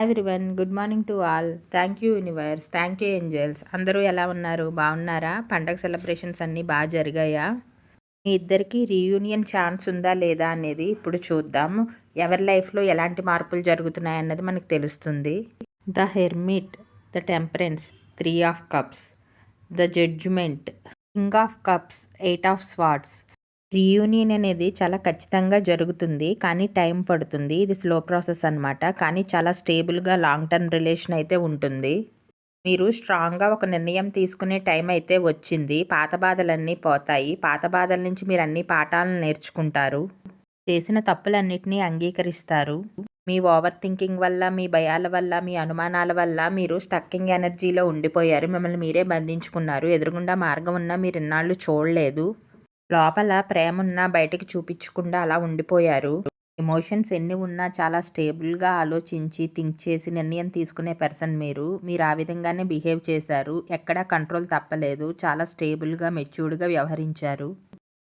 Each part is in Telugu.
Everyone good morning to all thank you universe thank you angels అందరూ ఎలా ఉన్నారు? బాగున్నారా? పండగ సెలబ్రేషన్స్ అన్నీ బాగా జరిగాయా? మీ ఇద్దరికి రీయూనియన్ ఛాన్స్ ఉందా లేదా అనేది ఇప్పుడు చూద్దాం. ఎవరి లైఫ్లో ఎలాంటి మార్పులు జరుగుతున్నాయి అన్నది మనకు తెలుస్తుంది. The hermit the temperance three of cups the judgement king of cups eight of swords reunion అనేది చాలా ఖచ్చితంగా జరుగుతుంది కానీ టైం పడుతుంది. ఇది స్లో ప్రాసెస్ అనమాట కానీ చాలా స్టేబుల్గా లాంగ్ టర్మ్ రిలేషన్ అయితే ఉంటుంది. మీరు స్ట్రాంగ్గా ఒక నిర్ణయం తీసుకునే టైం అయితే వచ్చింది. పాత బాధలన్నీ పోతాయి. పాత బాధల నుంచి మీరు అన్ని పాఠాలను నేర్చుకుంటారు. చేసిన తప్పులన్నిటినీ అంగీకరిస్తారు. మీ ఓవర్ థింకింగ్ వల్ల మీ భయాల వల్ల మీ అనుమానాల వల్ల మీరు స్టక్కింగ్ ఎనర్జీలో ఉండిపోయారు. మిమ్మల్ని మీరే బంధించుకున్నారు. ఎదురుగుండా మార్గం ఉన్నా మీరు ఇన్నాళ్ళు చూడలేదు. లోపల ప్రేమ బయటకు చూపించకుండా అలా ఉండిపోయారు. ఎమోషన్స్ ఎన్ని ఉన్నా చాలా స్టేబుల్గా ఆలోచించి థింక్ చేసి నిర్ణయం తీసుకునే పర్సన్ మీరు. మీరు ఆ విధంగానే బిహేవ్ చేశారు. ఎక్కడా కంట్రోల్ తప్పలేదు. చాలా స్టేబుల్గా మెచ్యూర్డ్గా వ్యవహరించారు.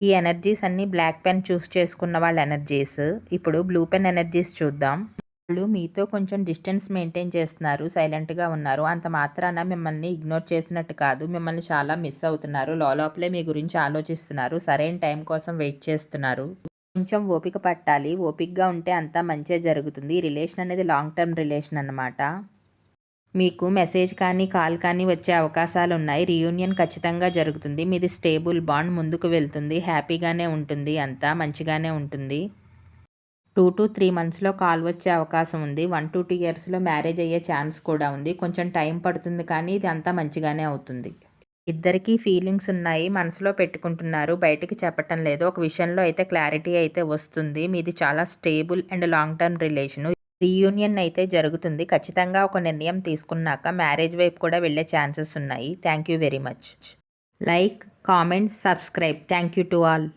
ఈ ఎనర్జీస్ అన్నీ బ్లాక్ పెన్ చూస్ చేసుకున్న వాళ్ళ ఎనర్జీస్. ఇప్పుడు బ్లూ పెన్ ఎనర్జీస్ చూద్దాం. వాళ్ళు మీతో కొంచెం డిస్టెన్స్ మెయింటైన్ చేస్తున్నారు సైలెంట్గా ఉన్నారు. అంత మాత్రాన మిమ్మల్ని ఇగ్నోర్ చేసినట్టు కాదు. మిమ్మల్ని చాలా మిస్ అవుతున్నారు. లోపలే మీ గురించి ఆలోచిస్తున్నారు. సరైన టైం కోసం వెయిట్ చేస్తున్నారు. కొంచెం ఓపిక పట్టాలి. ఓపికగా ఉంటే అంతా మంచిగా జరుగుతుంది. రిలేషన్ అనేది లాంగ్ టర్మ్ రిలేషన్ అనమాట మీకు మెసేజ్ కానీ కాల్ కానీ వచ్చే అవకాశాలు ఉన్నాయి. రీయూనియన్ ఖచ్చితంగా జరుగుతుంది. మీది స్టేబుల్ బాండ్ ముందుకు వెళ్తుంది. హ్యాపీగానే ఉంటుంది అంతా మంచిగానే ఉంటుంది. టూ టు త్రీ మంత్స్లో కాల్ వచ్చే అవకాశం ఉంది. వన్ టు టూ ఇయర్స్లో మ్యారేజ్ అయ్యే ఛాన్స్ కూడా ఉంది. కొంచెం టైం పడుతుంది కానీ ఇది అంతా మంచిగానే అవుతుంది. ఇద్దరికీ ఫీలింగ్స్ ఉన్నాయి. మనసులో పెట్టుకుంటున్నారు. బయటికి చెప్పటం లేదు. ఒక విషయంలో అయితే క్లారిటీ అయితే వస్తుంది. మీది చాలా stable and long term relation. Reunion అయితే జరుగుతుంది. ఖచ్చితంగా ఒక నిర్ణయం తీసుకున్నాక మ్యారేజ్ వైపు కూడా వెళ్ళే ఛాన్సెస్ ఉన్నాయి. Thank you very much. Like comment subscribe. Thank you to all.